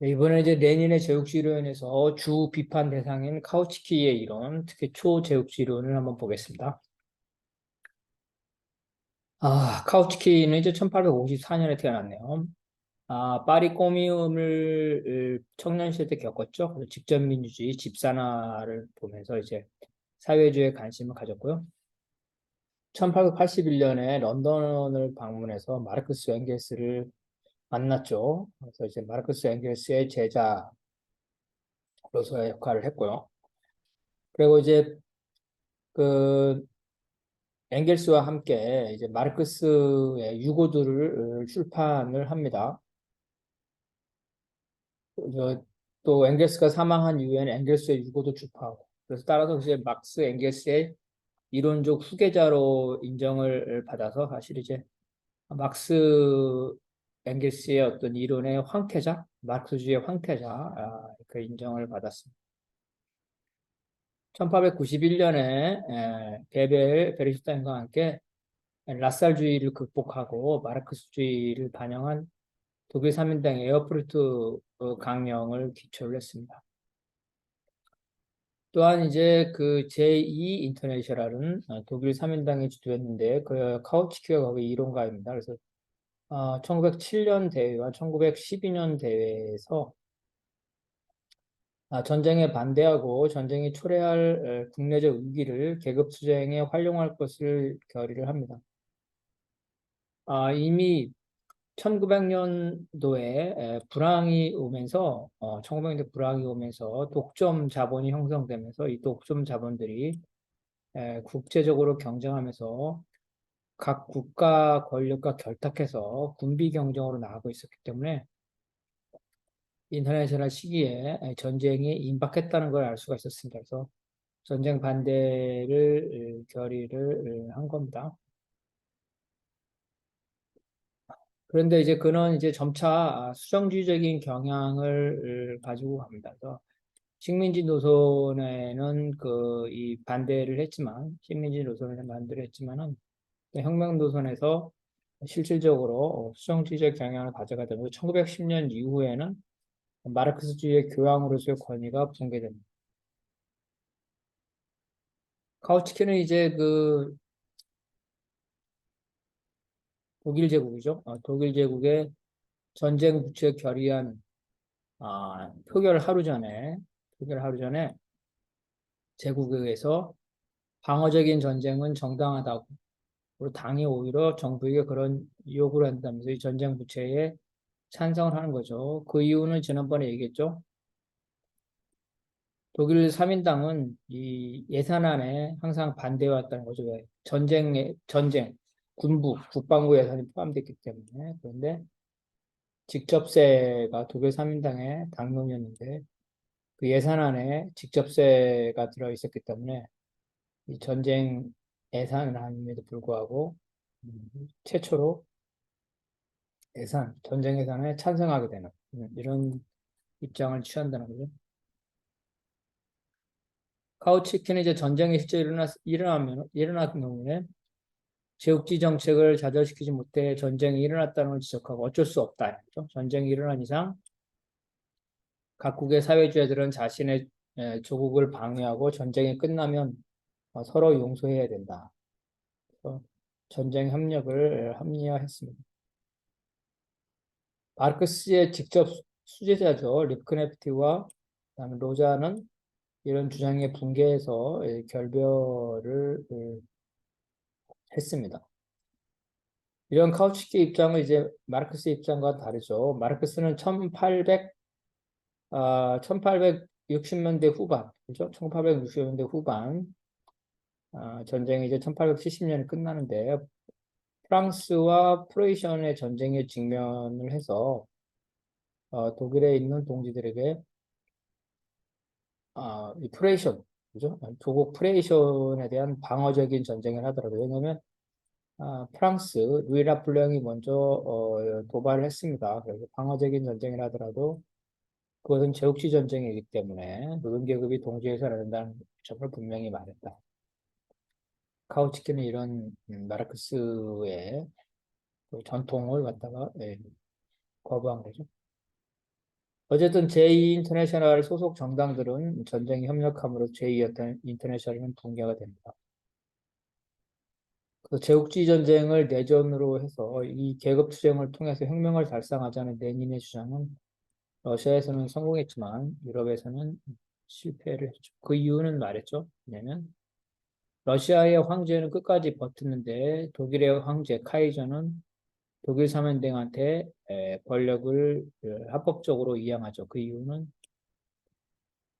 네, 이번에 이제 레닌의 제국주의론에서 주 비판 대상인 카우치키의 이론, 특히 초제국주의론을 한번 보겠습니다. 아, 카우치키는 이제 1854년에 태어났네요. 아, 파리 꼬미움을 청년 시절 때 겪었죠. 그래서 직접 민주주의, 집산화를 보면서 이제 사회주의에 관심을 가졌고요. 1881년에 런던을 방문해서 마르크스 엥겔스를 만났죠. 그래서 이제 마르크스 엥겔스의 제자로서의 역할을 했고요. 그리고 이제 그 엥겔스와 함께 이제 마르크스의 유고들을 출판을 합니다. 또 엥겔스가 사망한 이후에는 엥겔스의 유고도 출판하고 그래서 따라서 이제 막스 엥겔스의 이론적 후계자로 인정을 받아서 사실 이제 막스 엥겔스의 어떤 이론의 황태자, 마르크스주의 황태자 아, 그 인정을 받았습니다. 1891년에 베벨 베르슈타인과 함께 라살주의를 극복하고 마르크스주의를 반영한 독일 3인당 에어프루트 강령을 기초를 했습니다. 또한 이제 그 제2 인터내셔널은 독일 3인당이 주도했는데 그 카우치키가 거기 이론가입니다. 그래서 어, 1907년 대회와 1912년 대회에서 아, 전쟁에 반대하고 전쟁이 초래할 국내적 위기를 계급 투쟁에 활용할 것을 결의를 합니다. 아, 이미 1900년도에 불황이 오면서 어, 1900년대 불황이 오면서 독점 자본이 형성되면서 이 독점 자본들이 에, 국제적으로 경쟁하면서 각 국가 권력과 결탁해서 군비 경쟁으로 나가고 있었기 때문에 인터내셔널 시기에 전쟁이 임박했다는 걸 알 수가 있었습니다. 그래서 전쟁 반대를 결의를 한 겁니다. 그런데 이제 그는 이제 점차 수정주의적인 경향을 가지고 갑니다. 그래서 식민지 노선에는 그 이 반대를 했지만 식민지 노선에는 반대를 했지만은 혁명 노선에서 실질적으로 수정주의적 경향을 가져가면서 1910년 이후에는 마르크스주의의 교황으로서의 권위가 붕괴됩니다. 카우치키는 이제 그 독일 제국이죠. 어, 독일 제국의 전쟁 부채 결의안 아, 표결 하루 전에 표결 하루 전에 제국에서 방어적인 전쟁은 정당하다고 그리고 당이 오히려 정부에게 그런 요구를 한다면서 이 전쟁 부채에 찬성을 하는 거죠. 그 이유는 지난번에 얘기했죠. 독일 3인당은 이 예산안에 항상 반대해왔다는 거죠. 왜? 전쟁에, 전쟁, 군부, 국방부 예산이 포함됐기 때문에. 그런데 직접세가 독일 3인당의 당론이었는데 그 예산안에 직접세가 들어있었기 때문에 이 전쟁 예산안임에도 불구하고 음, 최초로 예산, 전쟁 예산에 찬성하게 되는 이런 입장을 취한다는 거죠. 카우치키는 이제 전쟁이 실제 일어나, 일어나면, 일어난 경우에 제국지 정책을 좌절시키지 못해 전쟁이 일어났다는 걸 지적하고 어쩔 수 없다. 그렇죠? 전쟁이 일어난 이상 각국의 사회주의들은 자신의 조국을 방위하고 전쟁이 끝나면 어, 서로 용서해야 된다. 전쟁 협력을 합리화했습니다. 마르크스의 직접 수제자죠. 리크네프티와 로자는 이런 주장에 붕괴해서 예, 결별을 예, 했습니다. 이런 카우치키 입장은 이제 마르크스 입장과 다르죠. 마르크스는 1800, 아, 1860년대 후반, 그죠? 1860년대 후반, 아, 전쟁이 이제 1870년에 끝나는데, 프랑스와 프로이션의 전쟁에 직면을 해서 어, 독일에 있는 동지들에게 아, 이 프레이션, 그죠? 조국 프레이션에 대한 방어적인 전쟁을 하더라고요. 왜냐하면 아, 프랑스 루이 라플랭이 먼저 어, 도발을 했습니다. 그래서 방어적인 전쟁을 하더라도 그것은 제국시 전쟁이기 때문에 노동 계급이 동지에서 안 된다는 점을 분명히 말했다. 카우치키는 이런 음, 마르크스의 그 전통을 갖다가 예, 거부한 거죠. 어쨌든 제2 인터내셔널 소속 정당들은 전쟁에 협력함으로 제2 인터내셔널은 붕괴가 됩니다. 그 제국주의 전쟁을 내전으로 해서 이 계급 투쟁을 통해서 혁명을 달성하자는 레닌의 주장은 러시아에서는 성공했지만 유럽에서는 실패를 했죠. 그 이유는 말했죠. 왜냐면 러시아의 황제는 끝까지 버텼는데 독일의 황제 카이저는 독일 사면대한테 권력을 합법적으로 이양하죠. 그 이유는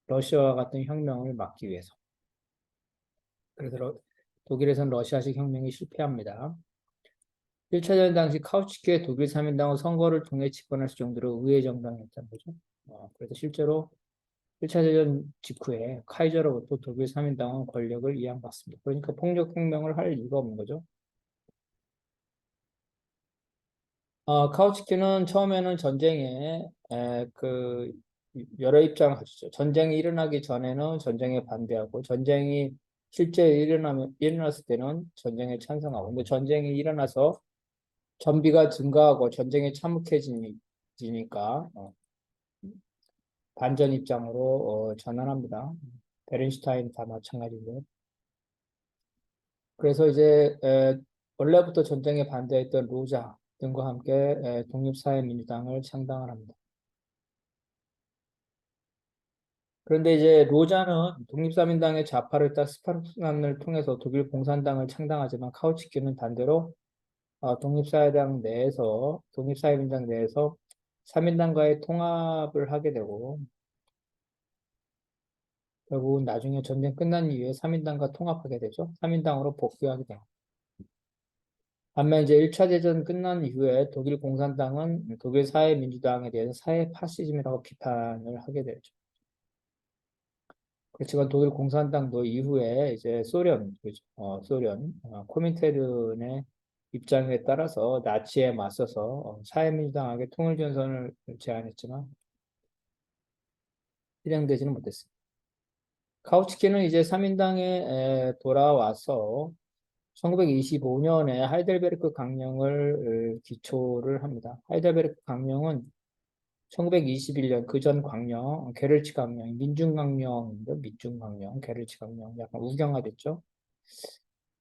러시아와 같은 혁명을 막기 위해서. 그래서 독일에서는 러시아식 혁명이 실패합니다. 1차 대전 당시 카우치키의 독일 3인당은 선거를 통해 집권할 정도로 의회 정당이었다는 거죠. 어, 그래서 실제로 1차 대전 직후에 카이저로부터 독일 3인당은 권력을 이양받습니다. 그러니까 폭력혁명을 할 이유가 없는 거죠. 어, 카우치키는 처음에는 전쟁에 에, 그 여러 입장을 가지죠. 전쟁이 일어나기 전에는 전쟁에 반대하고 전쟁이 실제 일어나면 일어났을 때는 전쟁에 찬성하고 근데 전쟁이 일어나서 전비가 증가하고 전쟁에 참혹해지니까 어, 반전 입장으로 어, 전환합니다. 베른슈타인 다 마찬가지인데. 그래서 이제 에, 원래부터 전쟁에 반대했던 로자 등과 함께 에, 독립사회민주당을 창당을 합니다. 그런데 이제 로자는 독립사민당의 좌파를 따 스파르탄을 통해서 독일 공산당을 창당하지만 카우치키는 반대로 어, 독립사회당 내에서 독립사회민당 내에서 사민당과의 통합을 하게 되고 결국은 나중에 전쟁 끝난 이후에 사민당과 통합하게 되죠. 사민당으로 복귀하게 됩니다. 반면 이제 1차 대전 끝난 이후에 독일 공산당은 독일 사회민주당에 대해서 사회 파시즘이라고 비판을 하게 되죠. 그렇지만 독일 공산당도 이후에 이제 소련, 그죠? 어, 소련, 어, 코민테른의 입장에 따라서 나치에 맞서서 어, 사회민주당에게 통일전선을 제안했지만 실행되지는 못했습니다. 카우치키는 이제 3인당에 돌아와서 1925년에 하이델베르크 강령을 기초를 합니다. 하이델베르크 강령은 1921년 그 전 강령, 게르치 강령, 민중 강령인데 민중 강령, 게르치 강령 약간 우경화됐죠.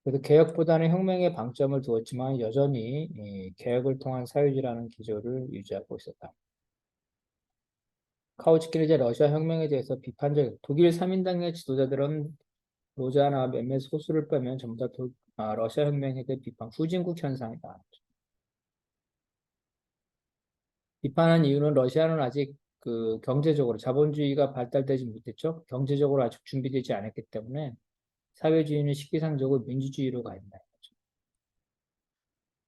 그래서 개혁보다는 혁명에 방점을 두었지만 여전히 개혁을 통한 사회주의라는 기조를 유지하고 있었다. 카우치키는 이제 러시아 혁명에 대해서 비판적, 독일 3인당의 지도자들은 로자나 몇몇 소수를 빼면 전부 다 도, 아, 러시아 혁명에 대해 비판, 후진국 현상이다. 비판한 이유는 러시아는 아직 그 경제적으로 자본주의가 발달되지 못했죠. 경제적으로 아직 준비되지 않았기 때문에 사회주의는 식기상적으로 민주주의로 된다.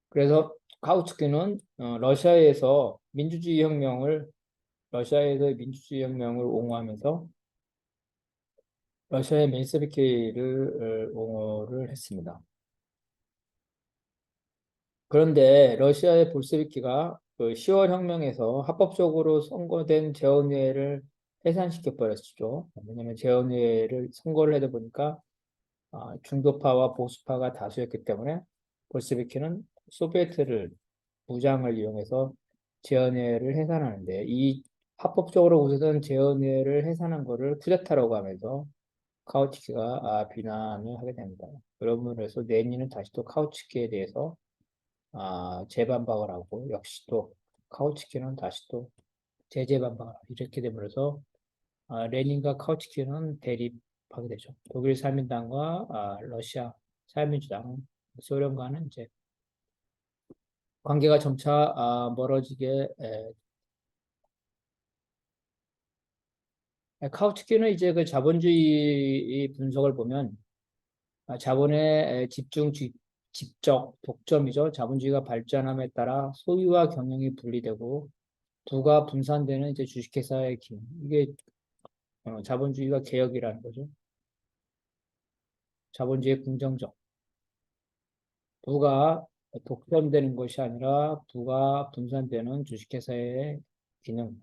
그래서 카우츠키는 어, 러시아에서 민주주의 혁명을 러시아에서 민주주의 혁명을 옹호하면서 러시아의 멘세비키를 어, 옹호를 했습니다. 그런데 러시아의 볼세비키가 그 10월 혁명에서 합법적으로 선거된 재헌회를 해산시켜 버렸죠. 왜냐하면 재헌회를 선거를 하다 보니까 아, 중도파와 보수파가 다수였기 때문에 볼세비키는 소비에트를 무장을 이용해서 재헌회를 해산하는데 이 합법적으로 우선 재헌회를 해산한 것을 쿠데타라고 하면서 카우치키가 아, 비난을 하게 됩니다. 그러므로 해서 레닌은 다시 또 카우치키에 대해서 아, 재반박을 하고 역시 또 카우치키는 다시 또 재재반박을 하고 이렇게 되면서 아, 레닌과 카우치키는 대립 하게 되죠. 독일 사민당과 아, 러시아 사회민주당, 소련과는 이제 관계가 점차 아, 멀어지게 에, 카우치키는 이제 그 자본주의 분석을 보면 아, 자본의 집중 집적 독점이죠. 자본주의가 발전함에 따라 소유와 경영이 분리되고 부가 분산되는 이제 주식회사의 기능. 이게 어, 자본주의가 개혁이라는 거죠. 자본주의 긍정적. 부가 독점되는 것이 아니라 부가 분산되는 주식회사의 기능.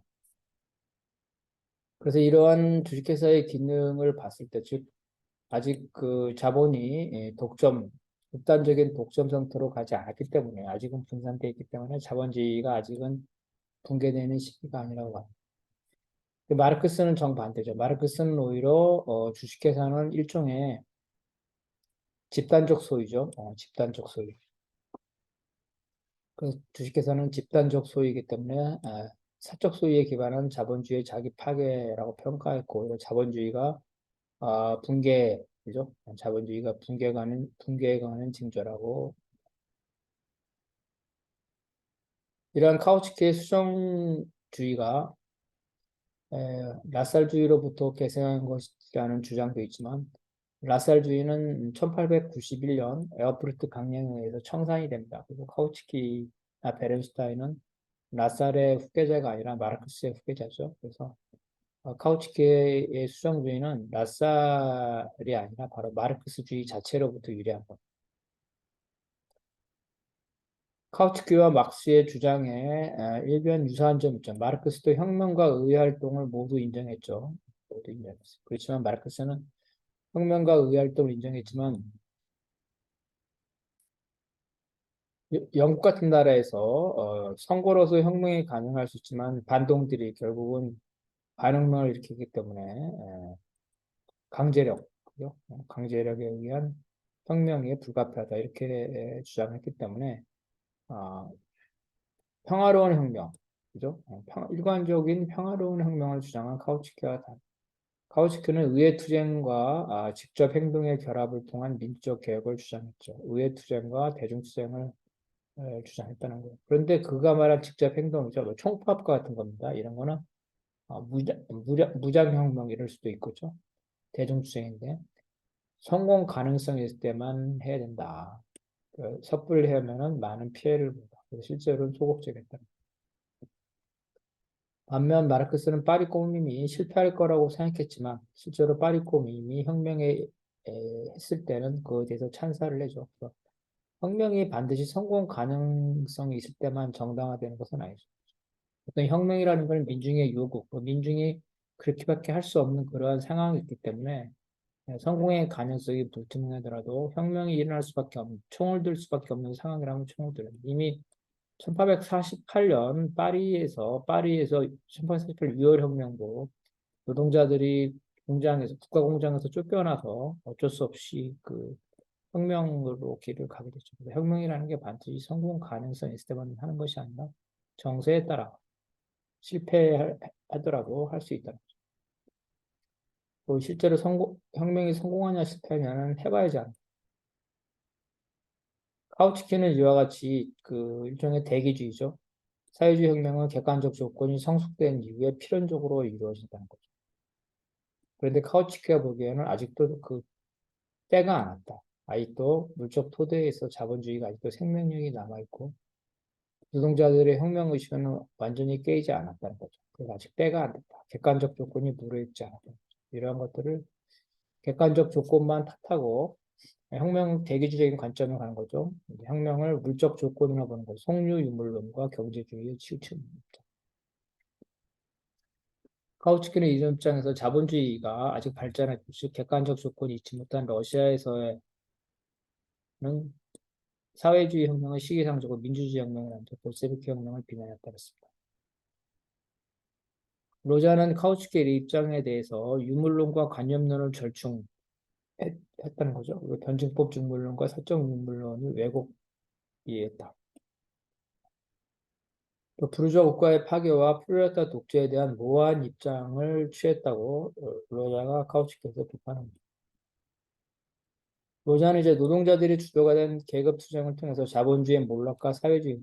그래서 이러한 주식회사의 기능을 봤을 때, 즉, 아직 그 자본이 예, 독점, 극단적인 독점 상태로 가지 않았기 때문에 아직은 분산되어 있기 때문에 자본주의가 아직은 붕괴되는 시기가 아니라고 합니다. 근데 마르크스는 정반대죠. 마르크스는 오히려 어, 주식회사는 일종의 집단적 소유죠. 어, 집단적 소유. 그 주식회사는 집단적 소유이기 때문에 아, 사적 소유에 기반한 자본주의의 자기 파괴라고 평가했고 자본주의가 아, 붕괴, 그죠? 자본주의가 붕괴가는 붕괴가는 징조라고 이러한 카우치키의 수정주의가 에, 라살주의로부터 계승한 것이라는 주장도 있지만 라살주의는 1891년 에어프루트 강령에 의해서 청산이 됩니다. 그리고 카우치키나 베른슈타인은 라살의 후계자가 아니라 마르크스의 후계자죠. 그래서 어, 카우치키의 수정주의는 라살이 아니라 바로 마르크스주의 자체로부터 유래한 겁니다. 카우츠키와 막스의 주장에 일변 유사한 점이 있죠. 마르크스도 혁명과 의활동을 모두 인정했죠. 모두 인정했어요. 그렇지만 마르크스는 혁명과 의활동을 인정했지만 영국 같은 나라에서 어, 선거로서 혁명이 가능할 수 있지만 반동들이 결국은 반혁명을 일으키기 때문에 에, 강제력, 그죠? 강제력에 의한 혁명이 불가피하다 이렇게 에, 주장했기 때문에 아, 평화로운 혁명, 그죠? 어, 평, 일관적인 평화로운 혁명을 주장한 카우치키와 다 카우치키는 의회 투쟁과 아, 직접 행동의 결합을 통한 민주적 개혁을 주장했죠. 의회 투쟁과 대중투쟁을 에, 주장했다는 거예요. 그런데 그가 말한 직접 행동이죠. 뭐 총파업과 같은 겁니다. 이런 거는 아, 무장, 무장, 무장 혁명 이럴 수도 있겠죠. 대중투쟁인데 성공 가능성이 있을 때만 해야 된다. 그 섣불리 하면은 많은 피해를 본다. 실제로는 소극적이었다. 반면 마르크스는 파리 꼬밈이 실패할 거라고 생각했지만 실제로 파리 꼬밈이 혁명에 했을 때는 그에 대해서 찬사를 해줘. 혁명이 반드시 성공 가능성이 있을 때만 정당화되는 것은 아니죠. 어떤 혁명이라는 건 민중의 요구, 뭐 민중이 그렇게밖에 할 수 없는 그러한 상황이 있기 때문에 네, 성공의 가능성이 불투명하더라도 혁명이 일어날 수밖에 없는, 총을 들 수밖에 없는 상황이라면 총을 들어요. 이미 1848년 파리에서, 파리에서 1848 6월 혁명도 노동자들이 공장에서, 국가 공장에서 쫓겨나서 어쩔 수 없이 그 혁명으로 길을 가게 됐죠. 혁명이라는 게 반드시 성공 가능성이 있을 때만 하는 것이 아니라 정세에 따라 실패하더라도 할 수 있다. 또 실제로 성공, 혁명이 성공하냐 실패하냐는 해봐야지 않아. 카우치키는 이와 같이 그 일종의 대기주의죠. 사회주의 혁명은 객관적 조건이 성숙된 이후에 필연적으로 이루어진다는 거죠. 그런데 카우치키가 보기에는 아직도 그 때가 안 왔다. 아직도 물적 토대에서 자본주의가 아직도 생명력이 남아있고 노동자들의 혁명 의식은 완전히 깨이지 않았다는 거죠. 그래서 아직 때가 안 됐다. 객관적 조건이 무르익지 않았다. 이러한 것들을 객관적 조건만 탓하고 혁명 대기주적인 관점을 가는 거죠. 혁명을 물적 조건으로 보는 거죠. 속류 유물론과 경제주의의 치우침입니다. 카우치키는 이전 입장에서 자본주의가 아직 발전했듯이 객관적 조건이 있지 못한 러시아에서의 는 사회주의 혁명을 시기상적으로 민주주의 혁명을 한다 볼세비키 혁명을 비난했다 그랬습니다. 로자는 카우츠키의 입장에 대해서 유물론과 관념론을 절충 했다는 거죠. 변증법 중물론과 사적 유물론을 왜곡 이해했다. 또 부르주아 국가의 파괴와 프로레타 독재에 대한 모호한 입장을 취했다고 로자가 카우츠키에서 비판합니다. 로자는 이제 노동자들이 주도가 된 계급 투쟁을 통해서 자본주의의 몰락과 사회주의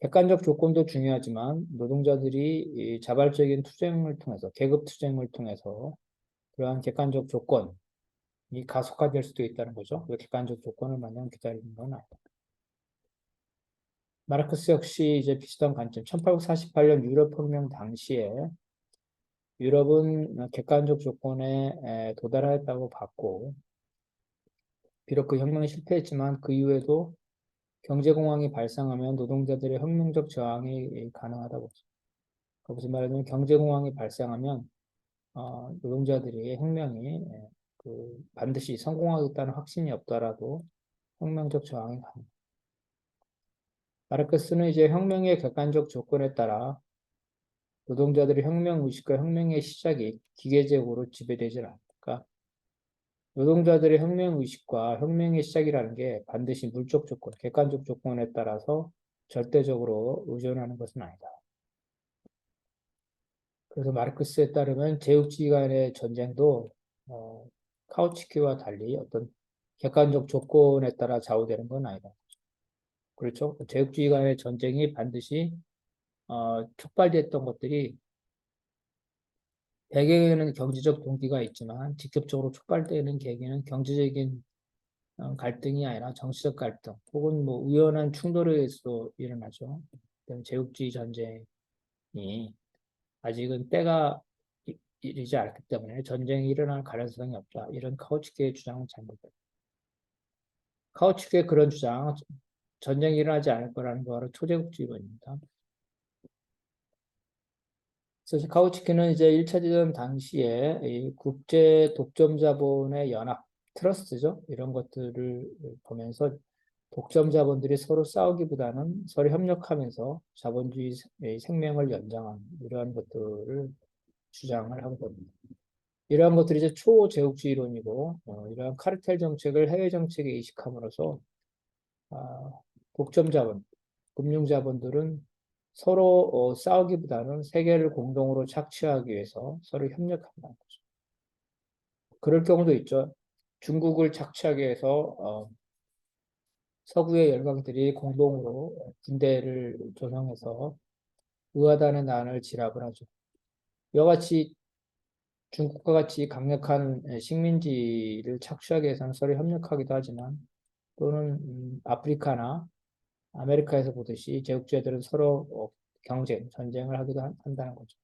객관적 조건도 중요하지만 노동자들이 자발적인 투쟁을 통해서 계급 투쟁을 통해서 그러한 객관적 조건 이 가속화될 수도 있다는 거죠. 그 객관적 조건을 마냥 기다리는 건 아니다. 마르크스 역시 이제 비슷한 관점. 1848년 유럽 혁명 당시에 유럽은 객관적 조건에 도달하였다고 봤고 비록 그 혁명이 실패했지만 그 이후에도 경제공황이 발생하면 노동자들의 혁명적 저항이 가능하다고 보죠. 그 무슨 말이냐면 경제공황이 발생하면 어, 노동자들이 혁명이 예, 그 반드시 성공하겠다는 확신이 없더라도 혁명적 저항이 가능. 마르크스는 이제 혁명의 객관적 조건에 따라 노동자들의 혁명 의식과 혁명의 시작이 기계적으로 지배되질 않을까? 노동자들의 혁명 의식과 혁명의 시작이라는 게 반드시 물적 조건, 객관적 조건에 따라서 절대적으로 의존하는 것은 아니다. 그래서 마르크스에 따르면 제국주의 간의 전쟁도 어, 카우치키와 달리 어떤 객관적 조건에 따라 좌우되는 건 아니다. 그렇죠? 제국주의 간의 전쟁이 반드시 어, 촉발됐던 것들이 배경에는 경제적 동기가 있지만 직접적으로 촉발되는 계기는 경제적인 어, 갈등이 아니라 정치적 갈등 혹은 뭐 우연한 충돌에 의해서도 일어나죠. 제국주의 전쟁이 아직은 때가 이- 이르지 않기 때문에 전쟁이 일어날 가능성이 없다. 이런 카우치케의 주장은 잘못됐다. 카우치케의 그런 주장, 전쟁이 일어나지 않을 거라는 거 바로 초제국주의론입니다. 그래서 카우치키는 이제 1차 대전 당시에 이 국제 독점 자본의 연합, 트러스트죠. 이런 것들을 보면서 독점 자본들이 서로 싸우기보다는 서로 협력하면서 자본주의 생명을 연장하는 이러한 것들을 주장을 하고 있습니다. 이러한 것들이 이제 초제국주의론이고 어, 이러한 카르텔 정책을 해외 정책에 이식함으로써 아, 독점 자본, 금융 자본들은 서로 어, 싸우기보다는 세계를 공동으로 착취하기 위해서 서로 협력한다는 거죠. 그럴 경우도 있죠. 중국을 착취하기 위해서 어, 서구의 열강들이 공동으로 군대를 조성해서 의하다는 난을 진압을 하죠. 이와 같이 중국과 같이 강력한 식민지를 착취하기 위해서는 서로 협력하기도 하지만 또는 음, 아프리카나 아메리카에서 보듯이 제국주의들은 서로 어, 경쟁, 전쟁을 하기도 한- 한다는 거죠.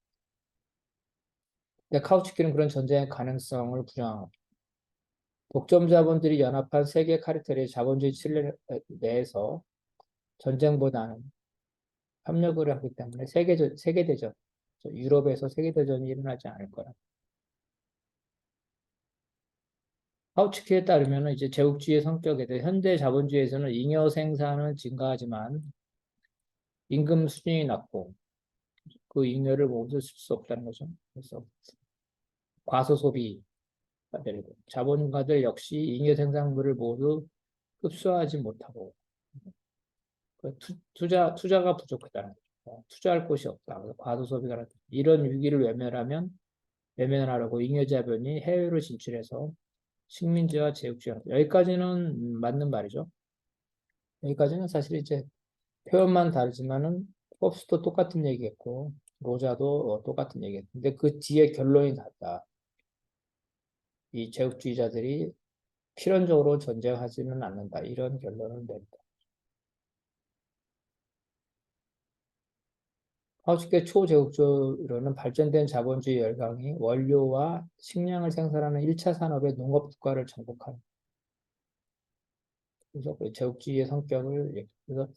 근데 카우치키는 그런 전쟁의 가능성을 부정하고 독점 자본들이 연합한 세계 카르텔의 자본주의 칠레 내에서 전쟁보다는 협력을 하기 때문에 세계전, 세계대전, 유럽에서 세계대전이 일어나지 않을 거라. 카우치키에 따르면 이제 제국주의의 성격에 대해 현대 자본주의에서는 잉여 생산은 증가하지만 임금 수준이 낮고 그 잉여를 모두 쓸 수 없다는 거죠. 그래서 과소 소비가 되고 자본가들 역시 잉여 생산물을 모두 흡수하지 못하고 그 투, 투자 투자가 부족하다는 거죠. 어, 투자할 곳이 없다. 과도 소비가. 이런 위기를 외면하면 외면하려고 잉여 자본이 해외로 진출해서 식민지와 제국주의 여기까지는 음, 맞는 말이죠. 여기까지는 사실 이제 표현만 다르지만은 홉스도 똑같은 얘기했고 로자도 어, 똑같은 얘기했고 근데 그 뒤에 결론이 같다. 이 제국주의자들이 필연적으로 전쟁하지는 않는다. 이런 결론을 낸다. 하우스계 초제국주의로는 발전된 자본주의 열강이 원료와 식량을 생산하는 1차 산업의 농업 국가를 정복한 그래서 그 제국주의의 성격을 얘기- 그래서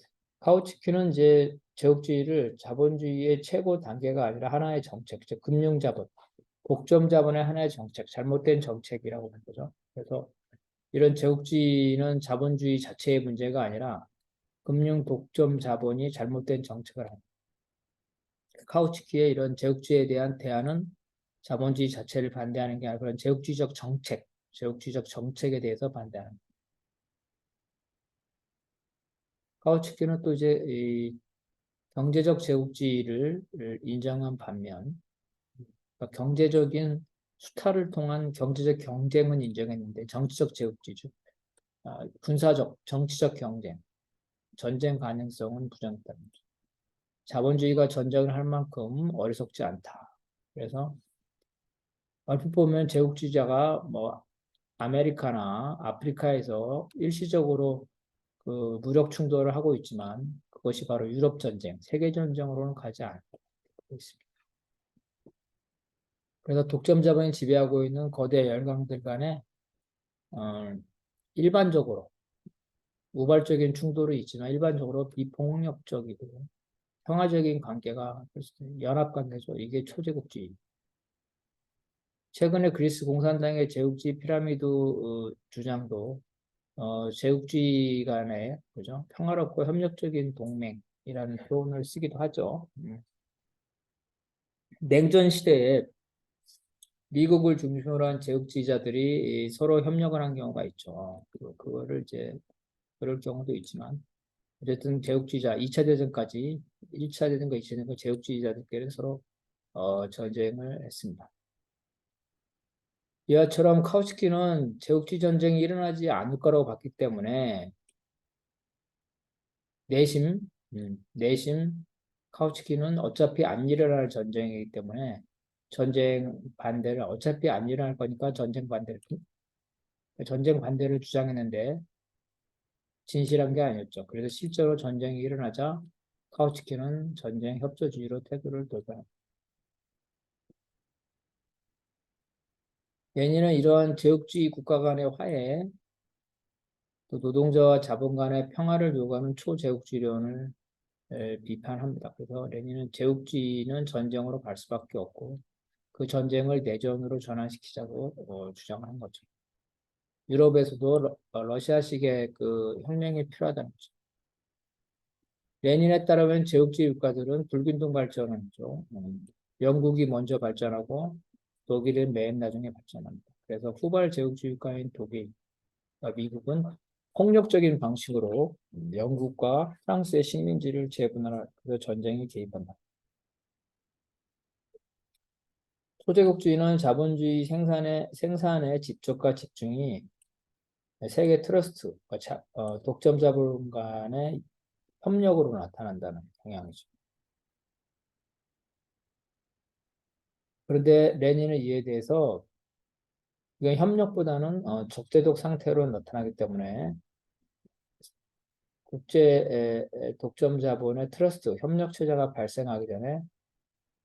카우치키는 이제 제국주의를 자본주의의 최고 단계가 아니라 하나의 정책, 즉 금융자본, 독점 자본의 하나의 정책, 잘못된 정책이라고 하는 거죠. 그래서 이런 제국주의는 자본주의 자체의 문제가 아니라 금융 독점 자본이 잘못된 정책을 합니다. 카우치키의 이런 제국주의에 대한 대안은 자본주의 자체를 반대하는 게 아니라 그런 제국주의적 정책, 제국주의적 정책에 대해서 반대하는. 거예요. 카우치키는 또 이제 이 경제적 제국주의를 인정한 반면 그러니까 경제적인 수탈을 통한 경제적 경쟁은 인정했는데 정치적 제국주의죠. 아, 군사적, 정치적 경쟁, 전쟁 가능성은 부정했다는 거죠. 자본주의가 전쟁을 할 만큼 어리석지 않다. 그래서 얼핏 보면 제국주의자가 뭐 아메리카나 아프리카에서 일시적으로 그 무력 충돌을 하고 있지만 그것이 바로 유럽 전쟁, 세계 전쟁으로는 가지 않고 있습니다. 그래서 독점 자본이 지배하고 있는 거대 열강들 간에 어, 일반적으로 우발적인 충돌이 있지만 일반적으로 비폭력적이고 평화적인 관계가 연합 관계죠. 이게 초제국주의. 최근에 그리스 공산당의 제국주의 피라미드 어, 주장도 어, 제국주의 간의 그죠 평화롭고 협력적인 동맹이라는 표현을 쓰기도 하죠. 음. 냉전 시대에 미국을 중심으로 한 제국주의자들이 이 서로 협력을 한 경우가 있죠. 그, 그거를 이제 그럴 경우도 있지만 어쨌든 제국주의자 2차 대전까지 1차 대전과 2차 대전과 제국주의자들끼리는 서로 어, 전쟁을 했습니다. 이와처럼 카우츠키는 제국주의 전쟁이 일어나지 않을 거라고 봤기 때문에 내심, 음, 내심 카우츠키는 어차피 안 일어날 전쟁이기 때문에 전쟁 반대를 어차피 안 일어날 거니까 전쟁 반대를 전쟁 반대를 주장했는데 진실한 게 아니었죠. 그래서 실제로 전쟁이 일어나자 카우츠키는 전쟁 협조주의로 태도를 돌변합니다. 레닌은 이러한 제국주의 국가 간의 화해, 또 노동자와 자본 간의 평화를 요구하는 초제국주의론을 비판합니다. 그래서 레닌은 제국주의는 전쟁으로 갈 수밖에 없고 그 전쟁을 내전으로 전환시키자고 어, 주장하는 거죠. 유럽에서도 러, 어, 러시아식의 그 혁명이 필요하다는 거죠. 레닌에 따르면 제국주의 국가들은 불균등 발전하죠. 음, 영국이 먼저 발전하고 독일은 맨 나중에 발전합니다. 그래서 후발 제국주의 국가인 독일, 미국은 폭력적인 방식으로 영국과 프랑스의 식민지를 재분할해서 전쟁에 개입한다. 소제국주의는 자본주의 생산의 생산의 집적과 집중이 세계 트러스트, 어, 독점 자본 간의 협력으로 나타난다는 경향이죠. 그런데 레닌은 이에 대해서 이건 협력보다는 어, 적대적 상태로 나타나기 때문에 국제 독점 자본의 트러스트, 협력 체제가 발생하기 전에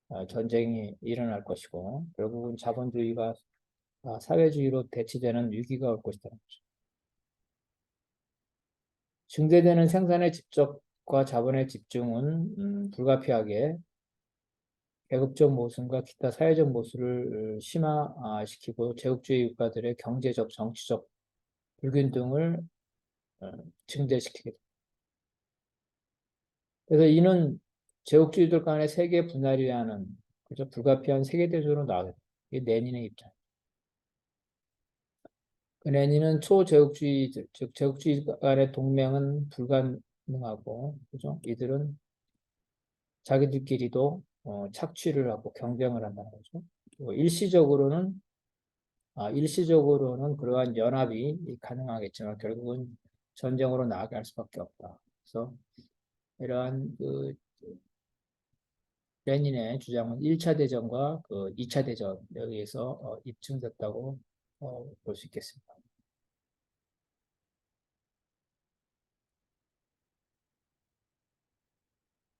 어, 전쟁이 일어날 것이고 결국은 자본주의가 아, 사회주의로 대치되는 위기가 올 것이라는. 증대되는 생산의 집적과 자본의 집중은 음, 불가피하게 계급적 모순과 기타 사회적 모순을 심화시키고 제국주의 국가들의 경제적, 정치적 불균등을 어, 증대시키게 됩니다. 그래서 이는 제국주의들 간의 세계 분할이 하는 그죠 불가피한 세계 대조로 나오게 이게 레닌의 입장. 그 레닌은 초제국주의즉 제국주의 간의 동맹은 불가능하고 그죠 이들은 자기들끼리도 어, 착취를 하고 경쟁을 한다는 거죠. 일시적으로는 아, 일시적으로는 그러한 연합이 가능하겠지만 결국은 전쟁으로 나아갈 수밖에 없다. 그래서 이러한 그 레닌의 주장은 1차 대전과 그 2차 대전에 의해서 어, 입증됐다고 어, 볼 수 있겠습니다.